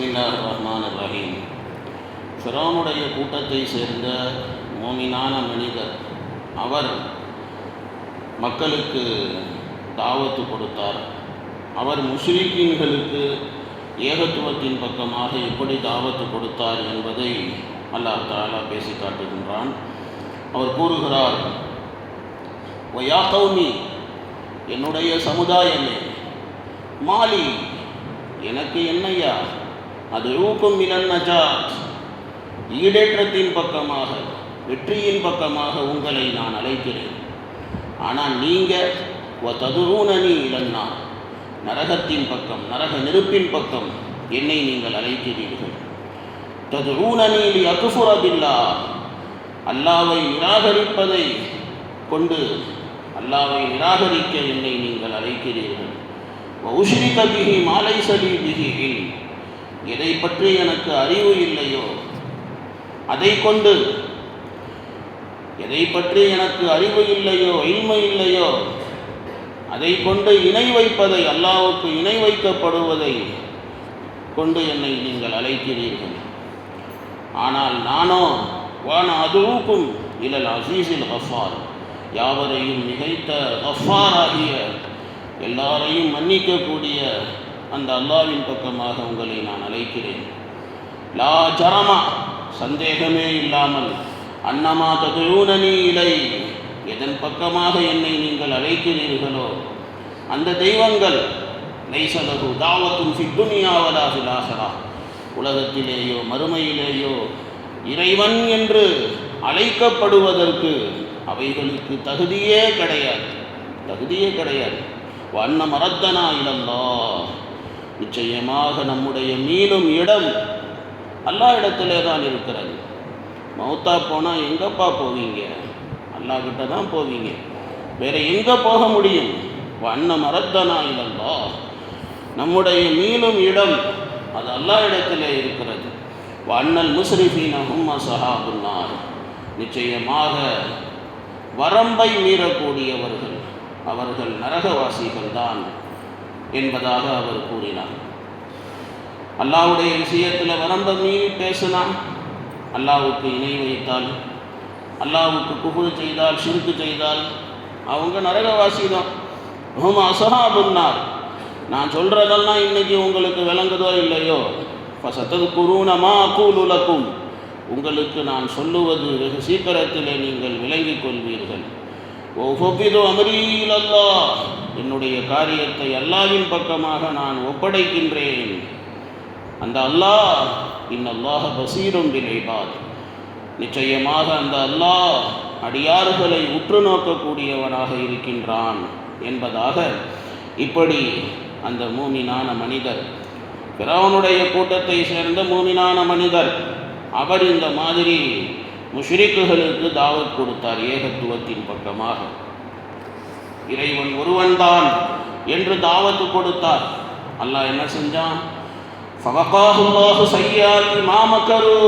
பிஸ்மில்லா ரஹ்மான் ரஹீம் ஃபிரோனுடைய கூட்டத்தை சேர்ந்த மோமினான மனிதர் அவர் மக்களுக்கு தாவத்து கொடுத்தார். அவர் முஸ்லிக்கீன்களுக்கு ஏகத்துவத்தின் பக்கமாக எப்படி தாவத்து கொடுத்தார் என்பதை அல்லாஹ் தாலா பேசி காட்டுகின்றான். அவர் கூறுகிறார் ஒயா கௌமி என்னுடைய சமுதாயமே மாலி எனக்கு என்னையா அது ரூபம் மினன் நஜாத். ஈடேற்றத்தின் பக்கமாக வெற்றியின் பக்கமாக உங்களை நான் அழைக்கிறேன். ஆனால் நீங்கள் ஒ ததுரூனனி இலன்னா. நரகத்தின் பக்கம் நரக நெருப்பின் பக்கம் என்னை நீங்கள் அழைக்கிறீர்கள். ததுரூனனி லி அகுஃபுரபில்லா அல்லாவை நிராகரிப்பதை கொண்டு அல்லாவை நிராகரிக்க என்னை நீங்கள் அழைக்கிறீர்கள். உஷ்ரிக கபிகி மாலை சலி பிகி எதை பற்றி எனக்கு அறிவு இல்லையோ? அதை கொண்டு எதை பற்றி எனக்கு அறிவு இல்லையோ இன்மை இல்லையோ? அதை கொண்டு இணை வைப்பதை அல்லாவுக்கு இணை வைக்கப்படுவதை கொண்டு என்னை நீங்கள் அழைக்கிறீர்கள். ஆனால் நானோ வான அதுவுக்கும் இலல் அசீசில் ஹஃபார் யாவரையும் நிகழ்த்த கஃபார் ஆகிய எல்லாரையும் மன்னிக்கக்கூடிய அந்த அல்லாவின் பக்கமாக உங்களை நான் அழைக்கிறேன். லா ஜரமா சந்தேகமே இல்லாமல் அன்னமா ததுனி இலை எதன் பக்கமாக என்னை நீங்கள் அழைக்கிறீர்களோ அந்த தெய்வங்கள் லைசலகு தாவத்தும் ஃபித்துனியாவலா சிலாசரா உலகத்திலேயோ மறுமையிலேயோ இறைவன் என்று அழைக்கப்படுவதற்கு அவைகளுக்கு தகுதியே கிடையாது. தகுதியே கிடையாது. வண்ண மரத்தனா இழந்தா நிச்சயமாக நம்முடைய மீளும் இடம் அல்லா இடத்திலே தான் இருக்கிறது. மௌத்தா போனால் எங்கப்பா போவீங்க? அல்லாக்கிட்ட தான் போவீங்க. வேற எங்கே போக முடியும்? வண்ண மரத்தனா இழந்தா நம்முடைய மீளும் இடம் அது அல்லா இடத்திலே இருக்கிறது. வண்ணல் முஸ்ரிஃபீன ஹும்மா சஹாபுன்னார் நிச்சயமாக வரம்பை மீறக்கூடியவர்கள் அவர்கள் நரகவாசிகள் தான் என்பதாக அவர் கூறினார். அல்லாவுடைய விஷயத்தில் வரம்ப மீறி பேசலாம் அல்லாவுக்கு இணை வைத்தால் அல்லாவுக்கு புகழ் செய்தால் சுருக்கு செய்தால் அவங்க நரகவாசி தான் ஹும் அசஹாபுன்னார் நான் சொல்கிறதெல்லாம் இன்னைக்கு உங்களுக்கு விளங்குதோ இல்லையோ? சத்தது குருணமா கூலுலக்கும் உங்களுக்கு நான் சொல்லுவது வெகு சீக்கிரத்தில் நீங்கள் விளங்கிக் கொள்வீர்கள். ஓ அமரீலல்லா என்னுடைய காரியத்தை அல்லாவின் பக்கமாக நான் ஒப்படைக்கின்றேன். அந்த அல்லாஹ் இன்னல்லாஹ பசீரும் பிலைபாத். நிச்சயமாக அந்த அல்லாஹ் அடியார்களை உற்று நோக்கக்கூடியவனாக இருக்கின்றான் என்பதாக இப்படி அந்த மூமினான மனிதர் பிறவனுடைய கூட்டத்தை சேர்ந்த மூமினான மனிதர் அவர் இந்த மாதிரி முஷ்ரிக்குகளுக்கு தாவத் கொடுத்தார் ஏகத்துவத்தின் பக்கமாக. இறைவன் ஒருவன்தான் என்று தாவத்து கொடுத்தார். அல்லாஹ் என்ன செஞ்சான்? ஃபவகாஹுல்லாஹு சய்யாத்தி மாமக்கரு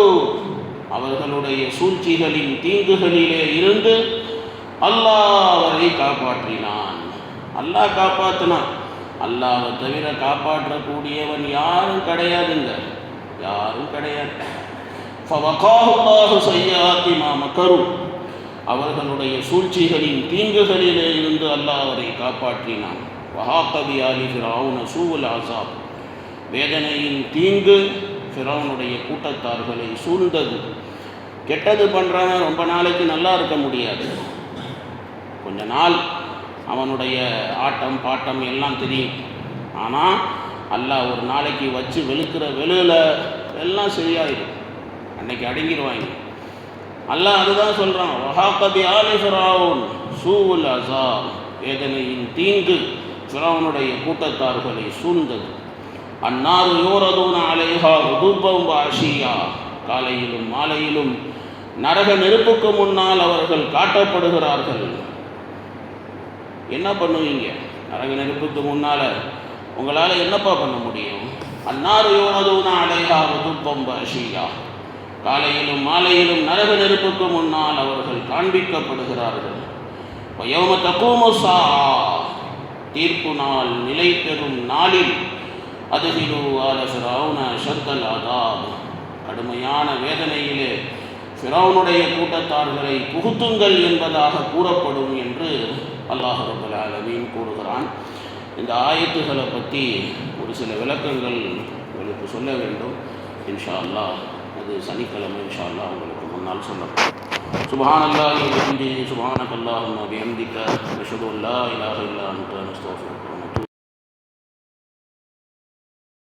அவர்களுடைய சூழ்ச்சிகளின் தீங்குகளிலே இருந்து அல்லாஹ் அவரை காப்பாற்றினான். அல்லாஹ் காப்பாற்றினான் அல்லாவை தவிர காப்பாற்றக்கூடியவன் யாரும் கிடையாதுங்க. யாரும் கிடையாது. ஃபவகாஹுல்லாஹு சய்யாத்தி மாமக்கரு அவர்களுடைய சூழ்ச்சிகளின் தீங்குகளிலே இருந்து அல்லாஹ் அவரை காப்பாற்றினான். வஹாக்கபி அலி ஃபிரவுன சூவல் ஆசாப் வேதனையின் தீங்கு ஃபிரௌனுடைய கூட்டத்தார்களை சூழ்ந்தது. கெட்டது பண்ணுறவன் ரொம்ப நாளைக்கு நல்லா இருக்க முடியாது. கொஞ்ச நாள் அவனுடைய ஆட்டம் பாட்டம் எல்லாம் தெரியும். ஆனால் அல்லாஹ் ஒரு நாளைக்கு வச்சு வெளுக்கிற வெளுவில் எல்லாம் சரியாயிடும். அன்னைக்கு அடங்கிடுவாங்க அல்லாஹ் அதுதான் சொல்கிறான் வஹாக்கபி ஆலி ஃபிராவுன் சூவுல் அசாப் வேதனையின் தீங்கு ஃபிராவனுடைய கூட்டத்தார்களை சூழ்ந்தது. அன்னாறு யோரதூன அலைஹா உதுபம் ஆஷியா காலையிலும் மாலையிலும் நரக நெருப்புக்கு முன்னால் அவர்கள் காட்டப்படுகிறார்கள். என்ன பண்ணுவீங்க? நரக நெருப்புக்கு முன்னால் உங்களால் என்னப்பா பண்ண முடியும்? அன்னாறு யோரதூன அலைஹா உதுபம் ஆஷியா காலையிலும் மாலையிலும் நரக நெருப்புக்கு முன்னால் அவர்கள் காண்பிக்கப்படுகிறார்கள். யோம தக்கூமுசா தீர்ப்பு நாள் நிலை பெறும் நாளில் அதுகிலு ஆலசராவுன ஃபிரௌன ஷத்தல் அதாப். கடுமையான வேதனையிலே ஃபிரௌனுடைய கூட்டத்தார்களை புகுத்துங்கள் என்பதாக கூறப்படும் என்று அல்லாஹ் ரபுல் ஆலமீன் கூறுகிறான். இந்த ஆயத்துகளை பற்றி ஒரு சில விளக்கங்கள் உங்களுக்கு சொல்ல வேண்டும். இன்ஷா அல்லாஹ். அது சனிக்கிழமை இன்ஷா அல்லாஹ் உங்களுக்கு முன்னால் சொல்லப்படும் سبحان الله وبحمده سبحانك اللهم وبحمدك نشهد ان لا اله الا انت نستغفرك ونتوب